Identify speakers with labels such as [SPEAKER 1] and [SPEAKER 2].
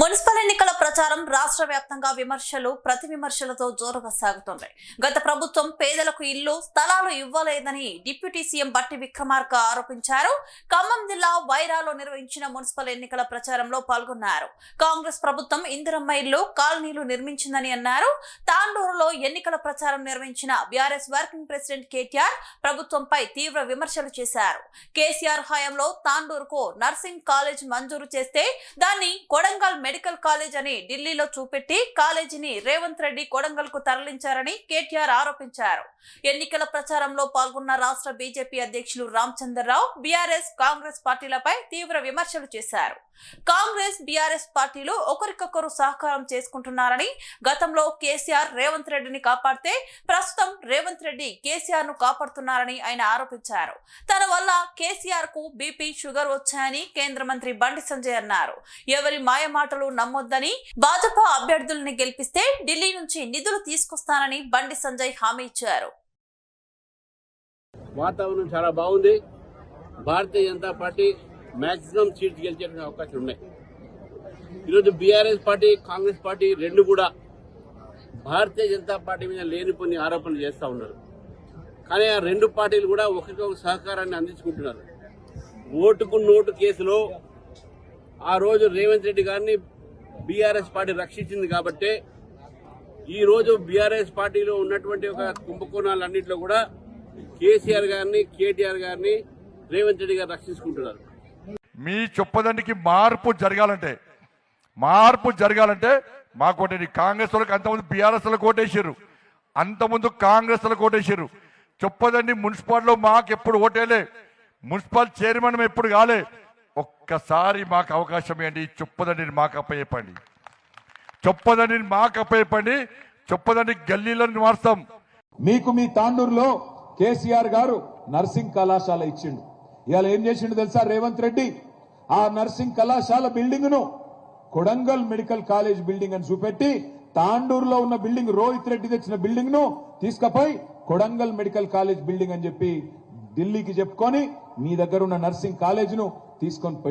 [SPEAKER 1] Municipal ఎన్నికల ప్రచారం రాష్ట్ర వ్యాప్తంగా విమర్శలు ప్రతి విమర్శలతో జోరుగా సాగుతున్నాయి గత ప్రభుత్వం పేదలకు ఇల్లు స్థలాలు ఇవ్వలేదని డిప్యూటీ సీఎం బట్టి విక్రమార్క ఆరోపించారు. ఖమ్మం జిల్లా వైరాలో నిర్వహించిన మున్సిపల్ ఎన్నికల ప్రచారంలో పాల్గొన్నారు. కాంగ్రెస్ ప్రభుత్వం ఇందిరమ్మ ఇల్లు కాలనీలు నిర్మించిందని అన్నారు. తాండూరులో ఎన్నికల ప్రచారం నిర్వహించిన బీఆర్ఎస్ వర్కింగ్ ప్రెసిడెంట్ కేటీఆర్ ప్రభుత్వంపై తీవ్ర విమర్శలు చేశారు. కేసీఆర్ హయాంలో తాండూరుకు నర్సింగ్ కాలేజ్ మంజూరు చేస్తే దాన్ని కొడంగల్ మెడికల్ కాలేజ్ అని ఢిల్లీలో చూపెట్టి కాలేజీని రేవంత్ రెడ్డి కొడంగల్కు తరలించారని కేటీఆర్ ఆరోపించారు. ఎన్నికల ప్రచారంలో పాల్గొన్న రాష్ట్ర బీజేపీ అధ్యక్షులు రామచంద్రరావు బీఆర్ఎస్ కాంగ్రెస్ పార్టీలపై తీవ్ర విమర్శలు చేశారు. కాంగ్రెస్ బీఆర్ఎస్ పార్టీలు ఒకరికొకరు సహకారం చేసుకుంటున్నారని గతంలో కేసీఆర్ రేవంత్ రెడ్డిని కాపాడితే ప్రస్తుతం రేవంత్ రెడ్డి కేసీఆర్ను కాపాడుతున్నారని ఆయన ఆరోపించారు. తన వల్ల కేసీఆర్కు బీపీ షుగర్ వచ్చాయని కేంద్ర మంత్రి బండి సంజయ్ అన్నారు. ఎవరి మాయమాట మాటలు నమ్మొద్దని భాజపా అభ్యర్థుల్ని గెలిపిస్తే ఢిల్లీ నుంచి నిధులు తీసుకొస్తానని బండి సంజయ్ హామీ ఇచ్చారు.
[SPEAKER 2] వాతావరణం చాలా బాగుంది. Bharatiya Janata party maximum seats గెలిచే అవకాశాలు ఉన్నాయి. ఈరోజు బీఆర్ఎస్ పార్టీ కాంగ్రెస్ పార్టీ రెండు కూడా భారతీయ జనతా పార్టీ మీద లేని కొన్ని ఆరోపణలు చేస్తూ ఉన్నారు. కానీ ఆ రెండు పార్టీలు కూడా ఒకరికొక సహకారాన్ని అందించుకుంటున్నారు. ఓటుకు నోటు కేసులో ఆ రోజు రేవంత్ రెడ్డి గారిని బీఆర్ఎస్ పార్టీ రక్షించింది కాబట్టే ఈ రోజు బీఆర్ఎస్ పార్టీలో ఉన్నటువంటి ఒక కుంభకోణాలన్నింటిలో కూడా కేసీఆర్ గారిని కేటీఆర్ గారిని రేవంత్ రెడ్డి గారు రక్షించుకుంటున్నారు.
[SPEAKER 3] మీ చొప్పదండికి మార్పు జరగాలంటే మార్పు జరగాలంటే మాకు ఒకటి కాంగ్రెస్ వాళ్ళకి అంతమంది బీఆర్ఎస్ వాళ్ళకి ఓటేసారు అంతకుముందు కాంగ్రెస్ వాళ్ళకి ఓటేసారు చొప్పదండి మున్సిపాలిటీలో మాకు ఎప్పుడు ఓటేలే మున్సిపల్ చైర్మన్ ఎప్పుడు కాలే. ఒక్కసారి మాకు అవకాశం ఇవ్వండి. చొప్పదండిని మాకు అప్పయ్యపండి చొప్పదండిని మాకు అప్పయ్యపండి చొప్పదండి గల్లీలను మార్స్తాం
[SPEAKER 4] మీకు మీ తాండూరులో కేసీఆర్ గారు నర్సింగ్ కళాశాల ఇచ్చిండు. ఇవాళ ఏం చేసిండు తెలుసా? రేవంత్ రెడ్డి ఆ నర్సింగ్ కళాశాల బిల్డింగ్ను కొడంగల్ మెడికల్ కాలేజ్ బిల్డింగ్ అని చూపెట్టి తాండూరులో ఉన్న బిల్డింగ్ రోహిత్ రెడ్డి తెచ్చిన బిల్డింగ్ను తీసుకపోయి కొడంగల్ మెడికల్ కాలేజ్ బిల్డింగ్ అని చెప్పి ఢిల్లీకి చెప్పుకొని మీ దగ్గర ఉన్న నర్సింగ్ కాలేజ్ను తీసుకొని